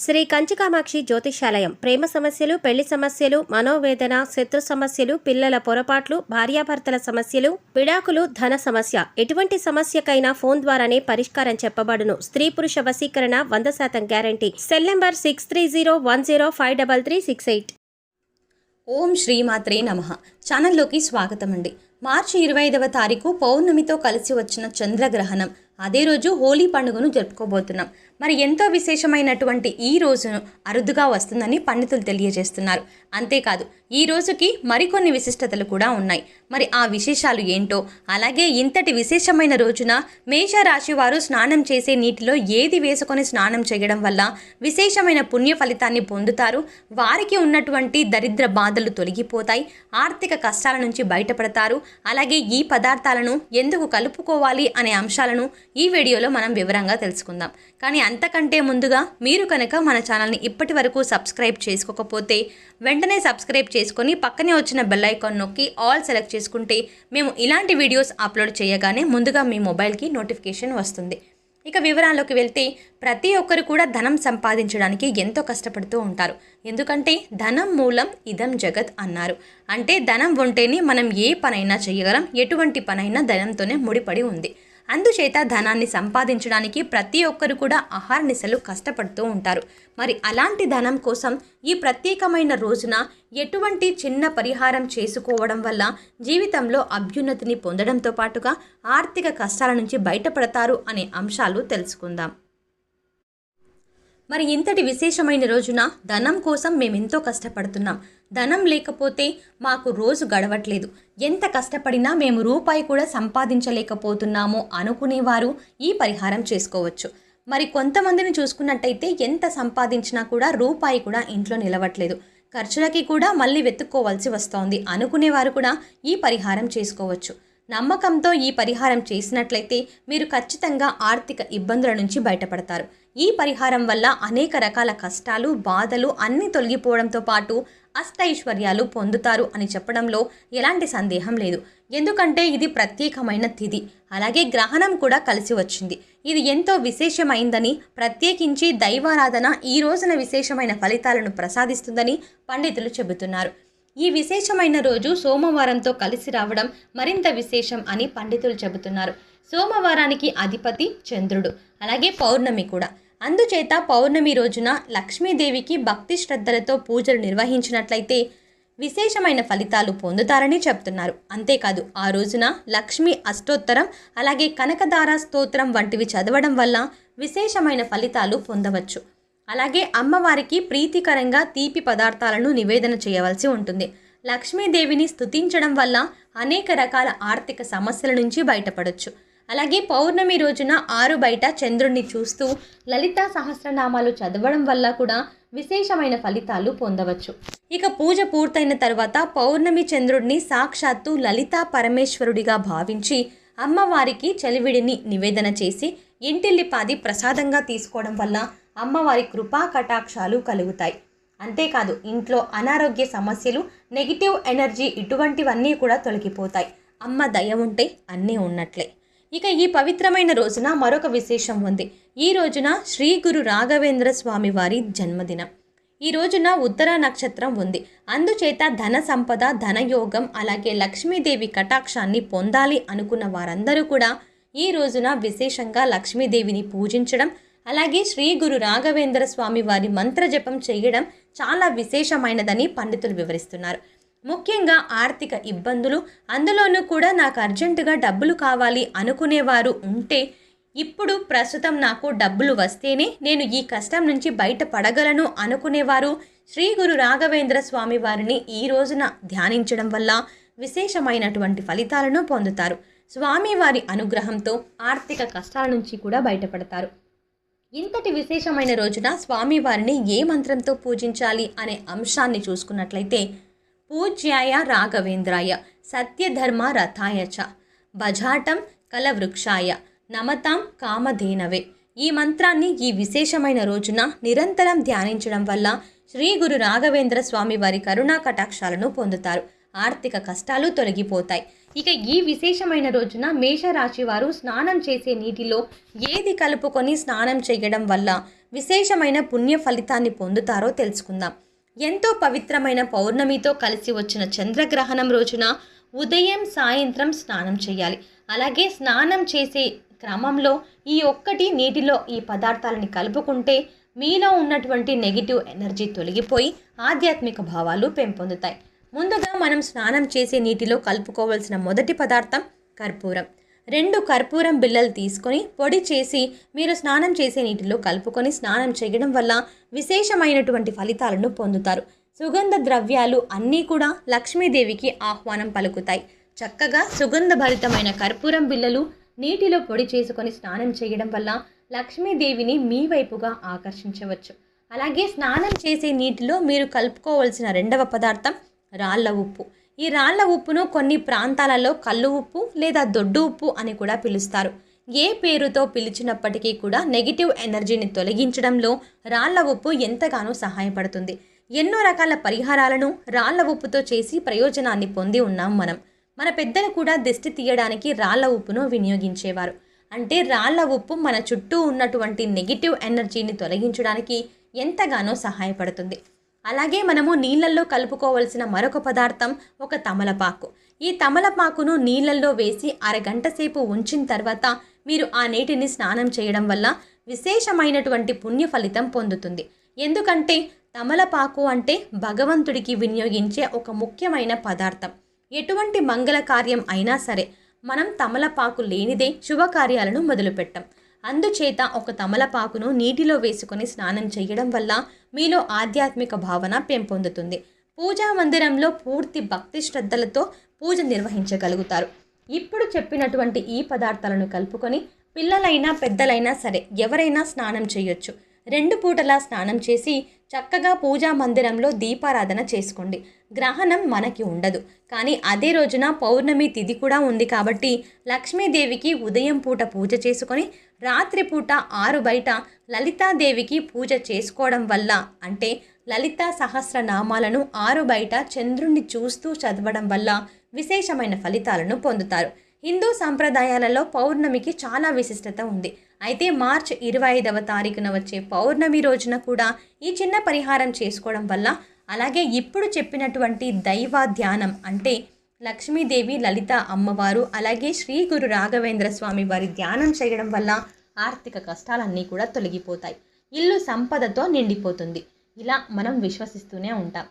శ్రీ కంచికామాక్షి జ్యోతిషాలయం. ప్రేమ సమస్యలు పెళ్ళి సమస్యలు మనోవేదన శత్రు సమస్యలు పిల్లల పొరపాట్లు భార్యాభర్తల సమస్యలు విడాకులు ధన సమస్య. ఎటువంటి సమస్యకైనా ఫోన్ ద్వారానే పరిష్కారం చెప్పబడును. స్త్రీ పురుష వశీకరణ వంద శాతం guarantee. Cell number six three zero one zero five double three six eight. ఓం శ్రీమాత్రే నమ. ఛానల్లోకి స్వాగతం అండి. మార్చి ఇరవై ఐదవ తారీఖు పౌర్ణమితో కలిసి వచ్చిన చంద్రగ్రహణం. అదే రోజు హోలీ పండుగను జరుపుకోబోతున్నాం. మరి ఎంతో విశేషమైనటువంటి ఈ రోజును అరుదుగా వస్తుందని పండితులు తెలియజేస్తున్నారు. అంతేకాదు ఈ రోజుకి మరికొన్ని విశిష్టతలు కూడా ఉన్నాయి. మరి ఆ విశేషాలు ఏంటో అలాగే ఇంతటి విశేషమైన రోజున మేషరాశి వారు స్నానం చేసే నీటిలో ఏది వేసుకొని స్నానం చేయడం వల్ల విశేషమైన పుణ్య ఫలితాన్ని పొందుతారు? వారికి ఉన్నటువంటి దరిద్ర బాధలు తొలగిపోతాయి. ఆర్థిక కష్టాల నుంచి బయటపడతారు. అలాగే ఈ పదార్థాలను ఎందుకు కలుపుకోవాలి అనే అంశాలను ఈ వీడియోలో మనం వివరంగా తెలుసుకుందాం. కానీ అంతకంటే ముందుగా మీరు కనుక మన ఛానల్ని ఇప్పటి వరకు సబ్స్క్రైబ్ చేసుకోకపోతే వెంటనే సబ్స్క్రైబ్ చేసుకొని పక్కనే వచ్చిన బెల్ ఐకాన్ నొక్కి ఆల్ సెలెక్ట్ చేసుకుంటే మేము ఇలాంటి వీడియోస్ అప్లోడ్ చేయగానే ముందుగా మీ మొబైల్కి నోటిఫికేషన్ వస్తుంది. ఇక వివరాల్లోకి వెళ్తే ప్రతి ఒక్కరు కూడా ధనం సంపాదించడానికి ఎంతో కష్టపడుతూ ఉంటారు. ఎందుకంటే ధనం మూలం ఇదం జగత్ అన్నారు. అంటే ధనం ఉంటేనే మనం ఏ పనైనా చేయగలం ఎటువంటి పనైనా ధనంతోనే ముడిపడి ఉంది. అందుచేత ధనాన్ని సంపాదించడానికి ప్రతి ఒక్కరు కూడా అహర్నిశలు కష్టపడుతూ ఉంటారు. మరి అలాంటి ధనం కోసం ఈ ప్రత్యేకమైన రోజున ఎటువంటి చిన్న పరిహారం చేసుకోవడం వల్ల జీవితంలో అభ్యున్నతిని పొందడంతో పాటుగా ఆర్థిక కష్టాల నుంచి బయటపడతారు అనే అంశాలు తెలుసుకుందాం. మరి ఇంతటి విశేషమైన రోజున ధనం కోసం మేమెంతో కష్టపడుతున్నాం. ధనం లేకపోతే మాకు రోజు గడవట్లేదు. ఎంత కష్టపడినా మేము రూపాయి కూడా సంపాదించలేకపోతున్నాము అనుకునేవారు ఈ పరిహారం చేసుకోవచ్చు. మరి కొంతమందిని చూసుకున్నట్టయితే ఎంత సంపాదించినా కూడా రూపాయి కూడా ఇంట్లో నిలవట్లేదు. ఖర్చులకి కూడా మళ్ళీ వెతుక్కోవాల్సి వస్తోంది. అనుకునేవారు కూడా ఈ పరిహారం చేసుకోవచ్చు. నమ్మకంతో ఈ పరిహారం చేసినట్లయితే మీరు ఖచ్చితంగా ఆర్థిక ఇబ్బందుల నుంచి బయటపడతారు. ఈ పరిహారం వల్ల అనేక రకాల కష్టాలు బాధలు అన్నీ తొలగిపోవడంతో పాటు అష్టైశ్వర్యాలు పొందుతారు అని చెప్పడంలో ఎలాంటి సందేహం లేదు. ఎందుకంటే ఇది ప్రత్యేకమైన తిథి. అలాగే గ్రహణం కూడా కలిసి వచ్చింది. ఇది ఎంతో విశేషమైందని ప్రత్యేకించి దైవారాధన ఈ రోజున విశేషమైన ఫలితాలను ప్రసాదిస్తుందని పండితులు చెబుతున్నారు. ఈ విశేషమైన రోజు సోమవారంతో కలిసి రావడం మరింత విశేషం అని పండితులు చెబుతున్నారు. సోమవారానికి అధిపతి చంద్రుడు అలాగే పౌర్ణమి కూడా. అందుచేత పౌర్ణమి రోజున లక్ష్మీదేవికి భక్తి శ్రద్ధలతో పూజలు నిర్వహించినట్లయితే విశేషమైన ఫలితాలు పొందుతారని చెప్తున్నారు. అంతేకాదు ఆ రోజున లక్ష్మీ అష్టోత్తరం అలాగే కనకదార స్తోత్రం వంటివి చదవడం వల్ల విశేషమైన ఫలితాలు పొందవచ్చు. అలాగే అమ్మవారికి ప్రీతికరంగా తీపి పదార్థాలను నివేదన చేయవలసి ఉంటుంది. లక్ష్మీదేవిని స్థుతించడం వల్ల అనేక రకాల ఆర్థిక సమస్యల నుంచి బయటపడవచ్చు అలాగే పౌర్ణమి రోజున ఆరు బయట చంద్రుణ్ణి చూస్తూ లలితా సహస్రనామాలు చదవడం వల్ల కూడా విశేషమైన ఫలితాలు పొందవచ్చు. ఇక పూజ పూర్తయిన తర్వాత పౌర్ణమి చంద్రుడిని సాక్షాత్తు లలితా పరమేశ్వరుడిగా భావించి అమ్మవారికి చలివిడిని నివేదన చేసి ఇంటిల్లిపాది ప్రసాదంగా తీసుకోవడం వల్ల అమ్మవారి కృపా కటాక్షాలు కలుగుతాయి. అంతేకాదు ఇంట్లో అనారోగ్య సమస్యలు నెగిటివ్ ఎనర్జీ ఇటువంటివన్నీ కూడా తొలగిపోతాయి. అమ్మ దయ ఉంటే అన్నీ ఉన్నట్లే. ఇక ఈ పవిత్రమైన రోజున మరొక విశేషం ఉంది. ఈ రోజున శ్రీ గురు రాఘవేంద్ర స్వామి వారి జన్మదినం. ఈ రోజున ఉత్తర నక్షత్రం ఉంది. అందుచేత ధన సంపద ధనయోగం అలాగే లక్ష్మీదేవి కటాక్షాన్ని పొందాలి అనుకున్న వారందరూ కూడా ఈ రోజున విశేషంగా లక్ష్మీదేవిని పూజించడం అలాగే శ్రీ గురు రాఘవేంద్ర స్వామి వారి మంత్ర జపం చేయడం చాలా విశేషమైనదని పండితులు వివరిస్తున్నారు. ముఖ్యంగా ఆర్థిక ఇబ్బందులు. అందులోనూ కూడా నాకు అర్జెంటుగా డబ్బులు కావాలి అనుకునేవారు ఉంటే ఇప్పుడు ప్రస్తుతం నాకు డబ్బులు వస్తేనే నేను ఈ కష్టం నుంచి బయటపడగలను అనుకునేవారు. శ్రీ గురు రాఘవేంద్ర స్వామి వారిని ఈ రోజున ధ్యానించడం వల్ల విశేషమైనటువంటి ఫలితాలను పొందుతారు. స్వామివారి అనుగ్రహంతో ఆర్థిక కష్టాల నుంచి కూడా బయటపడతారు. ఇంతటి విశేషమైన రోజున స్వామివారిని ఏ మంత్రంతో పూజించాలి అనే అంశాన్ని చూసుకున్నట్లయితే పూజ్యాయ రాఘవేంద్రాయ సత్యధర్మ రథాయ చ. భజాటం కలవృక్షాయ నమతాం కామధేనవే. ఈ మంత్రాన్ని ఈ విశేషమైన రోజున నిరంతరం ధ్యానించడం వల్ల శ్రీ గురు రాఘవేంద్ర స్వామి వారి కరుణా కటాక్షాలను పొందుతారు. ఆర్థిక కష్టాలు తొలగిపోతాయి. ఇక ఈ విశేషమైన రోజున మేషరాశి వారు స్నానం చేసే నీటిలో ఏది కలుపుకొని స్నానం చేయడం వల్ల విశేషమైన పుణ్య ఫలితాన్ని పొందుతారో తెలుసుకుందాం. ఎంతో పవిత్రమైన పౌర్ణమితో కలిసి వచ్చిన చంద్రగ్రహణం రోజున ఉదయం సాయంత్రం స్నానం చేయాలి. అలాగే స్నానం చేసే క్రమంలో ఈ ఒక్కటి నీటిలో ఈ పదార్థాలని కలుపుకుంటే మీలో ఉన్నటువంటి నెగిటివ్ ఎనర్జీ తొలగిపోయి ఆధ్యాత్మిక భావాలు పెంపొందుతాయి. ముందుగా మనం స్నానం చేసే నీటిలో కలుపుకోవాల్సిన మొదటి పదార్థం కర్పూరం. రెండు కర్పూరం బిళ్ళలు తీసుకొని పొడి చేసి మీరు స్నానం చేసే నీటిలో కలుపుకొని స్నానం చేయడం వల్ల విశేషమైనటువంటి ఫలితాలను పొందుతారు. సుగంధ ద్రవ్యాలు అన్నీ కూడా లక్ష్మీదేవికి ఆహ్వానం పలుకుతాయి. చక్కగా సుగంధభరితమైన కర్పూరం బిళ్ళలు నీటిలో పొడి చేసుకొని స్నానం చేయడం వల్ల లక్ష్మీదేవిని మీ వైపుగా ఆకర్షించవచ్చు. అలాగే స్నానం చేసే నీటిలో మీరు కలుపుకోవాల్సిన రెండవ పదార్థం రాళ్ళ ఉప్పు. ఈ రాళ్ళ ఉప్పును కొన్ని ప్రాంతాలలో కళ్ళు ఉప్పు లేదా దొడ్డు ఉప్పు అని కూడా పిలుస్తారు. ఏ పేరుతో పిలిచినప్పటికీ కూడా నెగిటివ్ ఎనర్జీని తొలగించడంలో రాళ్ళ ఉప్పు ఎంతగానో సహాయపడుతుంది. ఎన్నో రకాల పరిహారాలను రాళ్ళ ఉప్పుతో చేసి ప్రయోజనాన్ని పొంది ఉన్నాం మనం. మన పెద్దలు కూడా దిష్టి తీయడానికి రాళ్ళ ఉప్పును వినియోగించేవారు. అంటే రాళ్ళ ఉప్పు మన చుట్టూ ఉన్నటువంటి నెగిటివ్ ఎనర్జీని తొలగించడానికి ఎంతగానో సహాయపడుతుంది. అలాగే మనము నీళ్ళల్లో కలుపుకోవలసిన మరొక పదార్థం ఒక తమలపాకు. ఈ తమలపాకును నీళ్ళల్లో వేసి అరగంట సేపు ఉంచిన తర్వాత మీరు ఆ నీటిని స్నానం చేయడం వల్ల విశేషమైనటువంటి పుణ్య ఫలితం పొందుతుంది. ఎందుకంటే తమలపాకు అంటే భగవంతుడికి వినియోగించే ఒక ముఖ్యమైన పదార్థం. ఎటువంటి మంగళ కార్యం అయినా సరే మనం తమలపాకు లేనిదే శుభకార్యాలను మొదలుపెట్టాం. అందుచేత ఒక తమలపాకును నీటిలో వేసుకొని స్నానం చేయడం వల్ల మీలో ఆధ్యాత్మిక భావన పెంపొందుతుంది. పూజా మందిరంలో పూర్తి భక్తి శ్రద్ధలతో పూజ నిర్వహించగలుగుతారు. ఇప్పుడు చెప్పినటువంటి ఈ పదార్థాలను కలుపుకొని పిల్లలైనా పెద్దలైనా సరే ఎవరైనా స్నానం చేయొచ్చు. రెండు పూటలా స్నానం చేసి చక్కగా పూజా మందిరంలో దీపారాధన చేసుకోండి. గ్రహణం మనకి ఉండదు. కానీ అదే రోజున పౌర్ణమి తిథి కూడా ఉంది కాబట్టి లక్ష్మీదేవికి ఉదయం పూట పూజ చేసుకొని రాత్రిపూట ఆరు బయట లలితాదేవికి పూజ చేసుకోవడం వల్ల అంటే లలితా సహస్రనామాలను ఆరు బయట చంద్రుణ్ణి చూస్తూ చదవడం వల్ల విశేషమైన ఫలితాలను పొందుతారు. హిందూ సంప్రదాయాలలో పౌర్ణమికి చాలా విశిష్టత ఉంది. అయితే మార్చ్ ఇరవై ఐదవ తారీఖున వచ్చే పౌర్ణమి రోజున కూడా ఈ చిన్న పరిహారం చేసుకోవడం వల్ల అలాగే ఇప్పుడు చెప్పినటువంటి దైవ ధ్యానం అంటే లక్ష్మీదేవి లలిత అమ్మవారు అలాగే శ్రీ గురు రాఘవేంద్ర స్వామి వారి ధ్యానం చేయడం వల్ల ఆర్థిక కష్టాలన్నీ కూడా తొలగిపోతాయి. ఇల్లు సంపదతో నిండిపోతుంది. ఇలా మనం విశ్వసిస్తూనే ఉంటాం.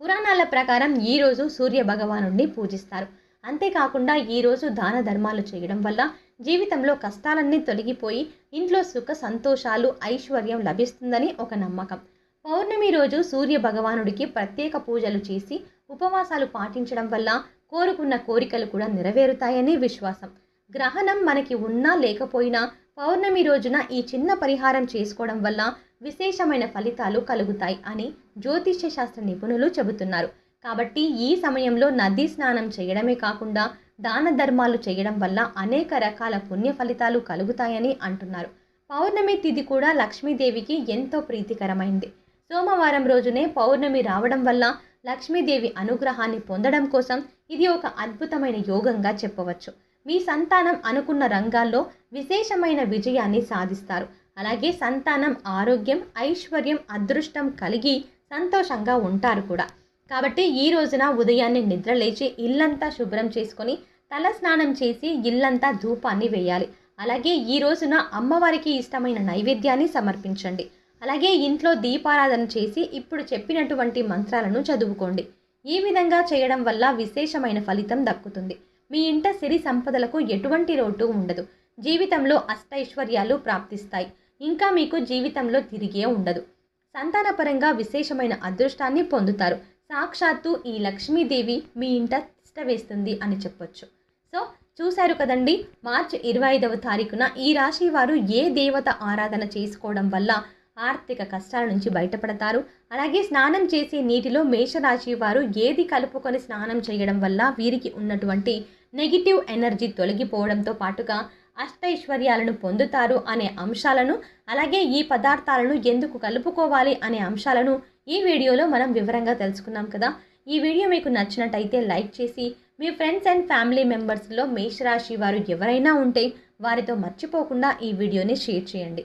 పురాణాల ప్రకారం ఈరోజు సూర్య భగవానుడిని పూజిస్తారు. అంతేకాకుండా ఈరోజు దాన ధర్మాలు చేయడం వల్ల జీవితంలో కష్టాలన్నీ తొలగిపోయి ఇంట్లో సుఖ సంతోషాలు ఐశ్వర్యం లభిస్తుందని ఒక నమ్మకం. పౌర్ణమి రోజు సూర్య భగవానుడికి ప్రత్యేక పూజలు చేసి ఉపవాసాలు పాటించడం వల్ల కోరుకున్న కోరికలు కూడా నెరవేరుతాయని విశ్వాసం. గ్రహణం మనకి ఉన్నా లేకపోయినా పౌర్ణమి రోజున ఈ చిన్న పరిహారం చేసుకోవడం వల్ల విశేషమైన ఫలితాలు కలుగుతాయి అని జ్యోతిష్య శాస్త్ర నిపుణులు చెబుతున్నారు. కాబట్టి ఈ సమయంలో నదీ స్నానం చేయడమే కాకుండా దాన ధర్మాలు చేయడం వల్ల అనేక రకాల పుణ్య ఫలితాలు కలుగుతాయని అంటున్నారు. పౌర్ణమి తిథి కూడా లక్ష్మీదేవికి ఎంతో ప్రీతికరమైంది. సోమవారం రోజునే పౌర్ణమి రావడం వల్ల లక్ష్మీదేవి అనుగ్రహాన్ని పొందడం కోసం ఇది ఒక అద్భుతమైన యోగంగా చెప్పవచ్చు. మీ సంతానం అనుకున్న రంగాల్లో విశేషమైన విజయాన్ని సాధిస్తారు. అలాగే సంతానం ఆరోగ్యం ఐశ్వర్యం అదృష్టం కలిగి సంతోషంగా ఉంటారు కూడా. కాబట్టి ఈ రోజున ఉదయాన్నే నిద్ర లేచి ఇల్లంతా శుభ్రం చేసుకొని తల స్నానం చేసి ఇల్లంతా ధూపాన్ని వేయాలి. అలాగే ఈ రోజున అమ్మవారికి ఇష్టమైన నైవేద్యాన్ని సమర్పించండి. అలాగే ఇంట్లో దీపారాధన చేసి ఇప్పుడు చెప్పినటువంటి మంత్రాలను చదువుకోండి. ఈ విధంగా చేయడం వల్ల విశేషమైన ఫలితం దక్కుతుంది. మీ ఇంట సిరి సంపదలకు ఎటువంటి లోటు ఉండదు. జీవితంలో అష్టైశ్వర్యాలు ప్రాప్తిస్తాయి. ఇంకా మీకు జీవితంలో తిరిగే ఉండదు. సంతానపరంగా విశేషమైన అదృష్టాన్ని పొందుతారు. సాక్షాత్తు ఈ లక్ష్మీదేవి మీ ఇంట తిష్ట వేస్తుంది అని చెప్పొచ్చు. సో చూశారు కదండి మార్చి ఇరవై ఐదవ తారీఖున ఈ రాశి వారు ఏ దేవత ఆరాధన చేసుకోవడం వల్ల ఆర్థిక కష్టాల నుంచి బయటపడతారు. అలాగే స్నానం చేసే నీటిలో మేషరాశి వారు ఏది కలుపుకొని స్నానం చేయడం వల్ల వీరికి ఉన్నటువంటి నెగిటివ్ ఎనర్జీ తొలగిపోవడంతో పాటుగా అష్టైశ్వర్యాలను పొందుతారు అనే అంశాలను అలాగే ఈ పదార్థాలను ఎందుకు కలుపుకోవాలి అనే అంశాలను ఈ వీడియోలో మనం వివరంగా తెలుసుకున్నాం కదా. ఈ వీడియో మీకు నచ్చినట్టయితే లైక్ చేసి మీ ఫ్రెండ్స్ అండ్ ఫ్యామిలీ మెంబర్స్లో మేషరాశి వారు ఎవరైనా ఉంటే వారితో మర్చిపోకుండా ఈ వీడియోని షేర్ చేయండి.